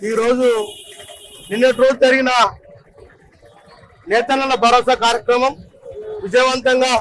ఈరోజు నిన్నటి రోజు జరిగిన నేతన్నల భరోసా కార్యక్రమం విజయవంతంగా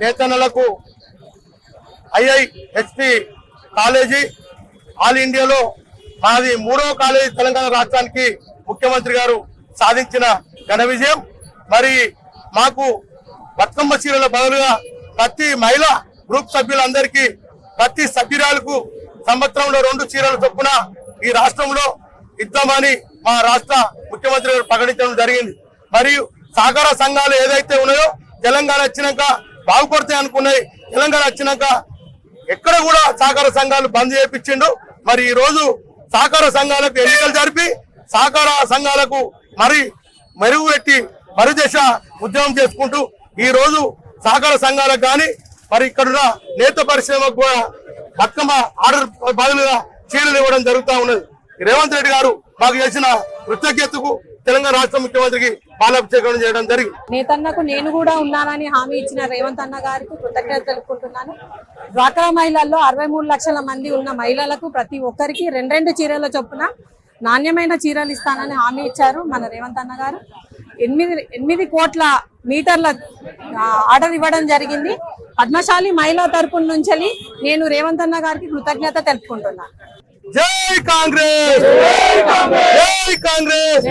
నేతన్నలకు ఐఐహెచ్పి కాలేజీ ఆల్ ఇండియాలో మాది మూడవ కాలేజీ తెలంగాణ రాష్ట్రానికి ముఖ్యమంత్రి గారు సాధించిన ఘన విజయం. మరి మాకు బతుకమ్మ చీరల బదులుగా ప్రతి మహిళా గ్రూప్ సభ్యులందరికీ ప్రతి సభ్యురాలకు సంవత్సరంలో రెండు చీరల చొప్పున ఈ రాష్ట్రంలో ఇద్దామని మా రాష్ట్ర ముఖ్యమంత్రి గారు ప్రకటించడం జరిగింది. మరియు సహకార సంఘాలు ఏదైతే ఉన్నాయో తెలంగాణ వచ్చినాక బాగుపడతాయి అనుకున్నాయి. తెలంగాణ వచ్చినాక ఎక్కడ కూడా సహకార సంఘాలు బంద్ చేయించిండు మరి ఈ రోజు సహకార సంఘాలకు ఎన్నికలు జరిపి సహకార సంఘాలకు మరి మెరుగు పెట్టి మరుదశ ఉద్యమం చేసుకుంటూ ఈ రోజు సహకార సంఘాలకు కానీ మరి ఇక్కడున్న నేత పరిశ్రమకు కూడా బతుకమ్మ ఆర్డర్ బదులుగా చీరలు ఇవ్వడం జరుగుతూ ఉన్నది. రేవంత్ రెడ్డి గారు మాకు చేసిన కృతజ్ఞతకు తెలంగాణ రాష్ట్ర ముఖ్యమంత్రికి పాలాభిషేకం చేయడం జరిగింది. నేతన్నకు నేను కూడా ఉన్నానని హామీ ఇచ్చిన రేవంత్ అన్న గారికి కృతజ్ఞత తెలుపుకుంటున్నాను. డ్వాక్రా మహిళల్లో అరవై మూడు లక్షల మంది ఉన్న మహిళలకు ప్రతి ఒక్కరికి రెండు రెండు చీరల చొప్పున నాణ్యమైన చీరలు ఇస్తానని హామీ ఇచ్చారు మన రేవంత్ అన్న గారు. ఎనిమిది ఎనిమిది కోట్ల మీటర్ల ఆర్డర్ ఇవ్వడం జరిగింది. పద్మశాలి మహిళా తరపు నుంచి నేను రేవంత్ అన్న గారికి కృతజ్ఞత తెలుపుకుంటున్నా. జై కాంగ్రెస్! జై కాంగ్రెస్!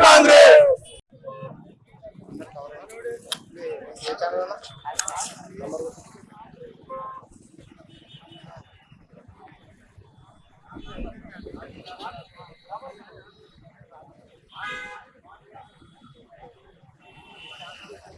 కాంగ్రెస్!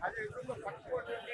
还是这个韩国的。